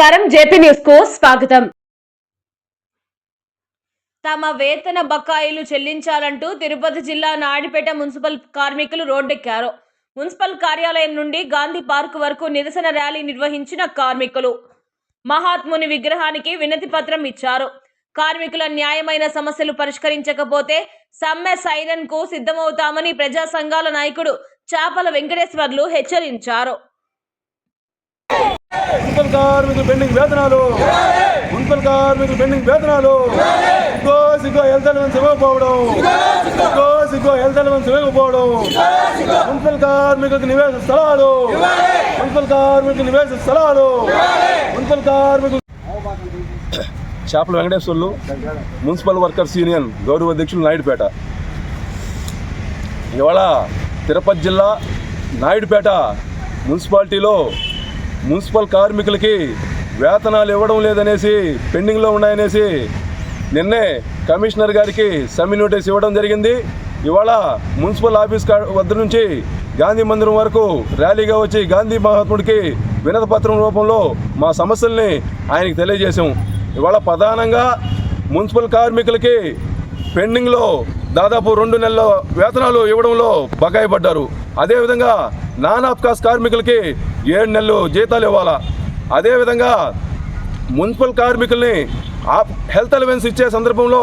నమస్కారం. జేపీ న్యూస్కు స్వాగతం. తమ వేతన బకాయిలు చెల్లించాలంటూ తిరుపతి జిల్లా నాయుడుపేట మున్సిపల్ కార్మికులు రోడ్డెక్కారు. మున్సిపల్ కార్యాలయం నుండి గాంధీ పార్క్ వరకు నిరసన ర్యాలీ నిర్వహించిన కార్మికులు మహాత్ముని విగ్రహానికి వినతి పత్రం ఇచ్చారు. కార్మికుల న్యాయమైన సమస్యలు పరిష్కరించకపోతే సమ్మె సైరన్కు సిద్ధమవుతామని ప్రజా సంఘాల నాయకుడు చాపల వెంకటేశ్వర్లు హెచ్చరించారు. మున్సిపల్ కార్మికులు పెండింగ్ వేతనాలు. మున్సిపల్ కార్మికులు పెండింగ్ వేతనాలు. సిగ్గో సిగ్గో హెల్త్ అలవెన్స్ ఇవ్వకపోవడం సిగ్గో సిగ్గో హెల్త్ ఇవ్వకపోవడం మున్సిపల్ కార్మికులకు నివేశ స్థలాలు. మున్సిపల్ కార్మికులకు నివేశ స్థలాలు. మున్సిపల్ కార్మికులు చేపల వెంకటేశ్వర్లు మున్సిపల్ వర్కర్స్ యూనియన్ గౌరవ అధ్యక్షులు నాయుడుపేట. ఇవాళ తిరుపతి జిల్లా నాయుడుపేట మున్సిపాలిటీలో మున్సిపల్ కార్మికులకి వేతనాలు ఇవ్వడం లేదనేసి పెండింగ్లో ఉన్నాయనేసి నిన్నే కమిషనర్ గారికి సమ్మె నోటీస్ ఇవ్వడం జరిగింది. ఇవాళ మున్సిపల్ ఆఫీస్ కా- వద్ద నుంచి గాంధీ మందిరం వరకు ర్యాలీగా వచ్చి గాంధీ మహాత్ముడికి వినతపత్రం రూపంలో మా సమస్యల్ని ఆయనకి తెలియజేశాం. ఇవాళ ప్రధానంగా మున్సిపల్ కార్మికులకి పెండింగ్లో దాదాపు రెండు నెలల వేతనాలు ఇవ్వడంలో బకాయి పడ్డారు అదేవిధంగా నాన్ కార్మికులకి ఏడు నెలలు జీతాలు ఇవ్వాలా? అదేవిధంగా మున్సిపల్ కార్మికుల్ని ఆ హెల్త్ అలవెన్స్ ఇచ్చే సందర్భంలో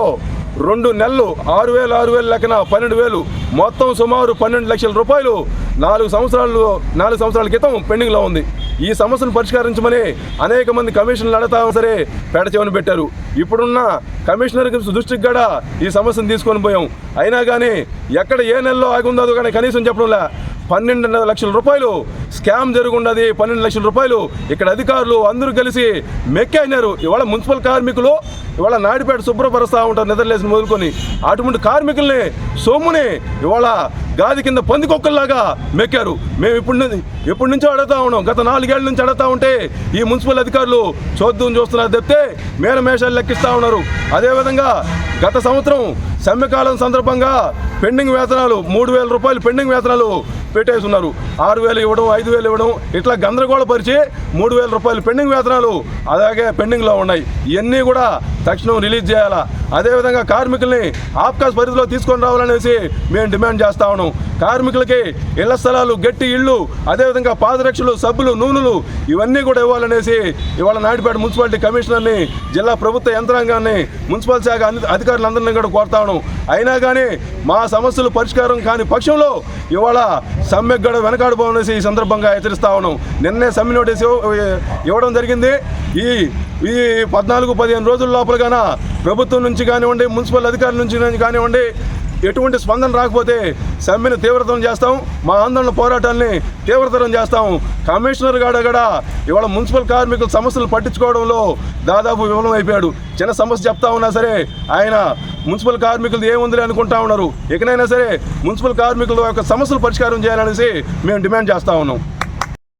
రెండు నెలలు ఆరు వేలు ఆరు వేలు లెక్కన పన్నెండు వేలు మొత్తం సుమారు పన్నెండు లక్షల రూపాయలు నాలుగు సంవత్సరాలు నాలుగు సంవత్సరాల క్రితం పెండింగ్లో ఉంది. ఈ సమస్యను పరిష్కరించమని అనేక మంది కమిషన్లు అడతా సరే పెడచెవని పెట్టారు. ఇప్పుడున్న కమిషనర్ దృష్టికి కూడా ఈ సమస్యను తీసుకొని పోయాం. అయినా కానీ ఎక్కడ ఏ నెలలో ఆగి ఉందో కానీ కనీసం చెప్పడంలా పన్నెండు లక్షల రూపాయలు స్కామ్ జరుగుండది. పన్నెండు లక్షల రూపాయలు ఇక్కడ అధికారులు అందరూ కలిసి మెక్కైనారు ఇవాళ మున్సిపల్ కార్మికులు ఇవాళ నాయుడుపేట శుభ్రపరుస్తూ ఉంటారు నిద్రలేసి మొదలుకొని. అటువంటి కార్మికుల్ని సొమ్ముని ఇవాళ గాది కింద పందికొక్కల్లాగా మెక్కారు. మేము ఇప్పుడు ఎప్పటి నుంచో అడుగుతా ఉన్నాం. గత నాలుగేళ్ళ నుంచి అడుగుతా ఉంటే ఈ మున్సిపల్ అధికారులు చూద్దాం చూస్తున్నారు చెప్తే మేనమేషాలు లెక్కిస్తూ ఉన్నారు. అదేవిధంగా గత సంవత్సరం సమ్మెకాలం సందర్భంగా పెండింగ్ వేతనాలు మూడు వేల రూపాయలు పెండింగ్ వేతనాలు పెట్టేసి ఉన్నారు ఆరు వేలు ఇవ్వడం ఐదు వేలు ఇవ్వడం ఇట్లా గందరగోళపరిచి మూడు వేల రూపాయలు పెండింగ్ వేతనాలు అలాగే పెండింగ్లో ఉన్నాయి. ఇవన్నీ కూడా తక్షణం రిలీజ్ చేయాలా? అదేవిధంగా కార్మికుల్ని ఆప్కాస్ పరిధిలో తీసుకొని రావాలనేసి మేము డిమాండ్ చేస్తా ఉన్నాం. కార్మికులకి ఇళ్ళ స్థలాలు గట్టి ఇళ్ళు అదేవిధంగా పాదరక్షలు సబ్బులు నూనెలు ఇవన్నీ కూడా ఇవ్వాలనేసి ఇవాళ నాయుడుపేట మున్సిపాలిటీ కమిషనర్ని జిల్లా ప్రభుత్వ యంత్రాంగాన్ని మున్సిపల్ శాఖ అధికారులందరినీ కూడా కోరుతా ఉన్నాం. అయినా కానీ మా సమస్యలు పరిష్కారం కాని పక్షంలో ఇవాళ సమ్మెకు కూడా వెనకాడిపోవనేసి ఈ సందర్భంగా హెచ్చరిస్తా ఉన్నాం. నిన్నే సమ్మె నోటీస్ ఇవ్వడం జరిగింది. ఈ ఈ పద్నాలుగు పదిహేను రోజుల లోపలగాన ప్రభుత్వం నుంచి కానివ్వండి మున్సిపల్ అధికారుల నుంచి కానివ్వండి ఎటువంటి స్పందన రాకపోతే సమ్మెను తీవ్రతరం చేస్తాం మా ఆందోళన పోరాటాన్ని తీవ్రతరం చేస్తాం. కమిషనర్ గాడ కూడా ఇవాళ మున్సిపల్ కార్మికుల సమస్యలు పట్టించుకోవడంలో దాదాపు విఫలమైపోయాడు. చిన్న సమస్య చెప్తా ఉన్నా సరే ఆయన మున్సిపల్ కార్మికులు ఏముందిలే అనుకుంటా ఉన్నారు. ఇకనైనా సరే మున్సిపల్ కార్మికుల యొక్క సమస్యలు పరిష్కారం చేయాలనేసి మేము డిమాండ్ చేస్తా ఉన్నాం.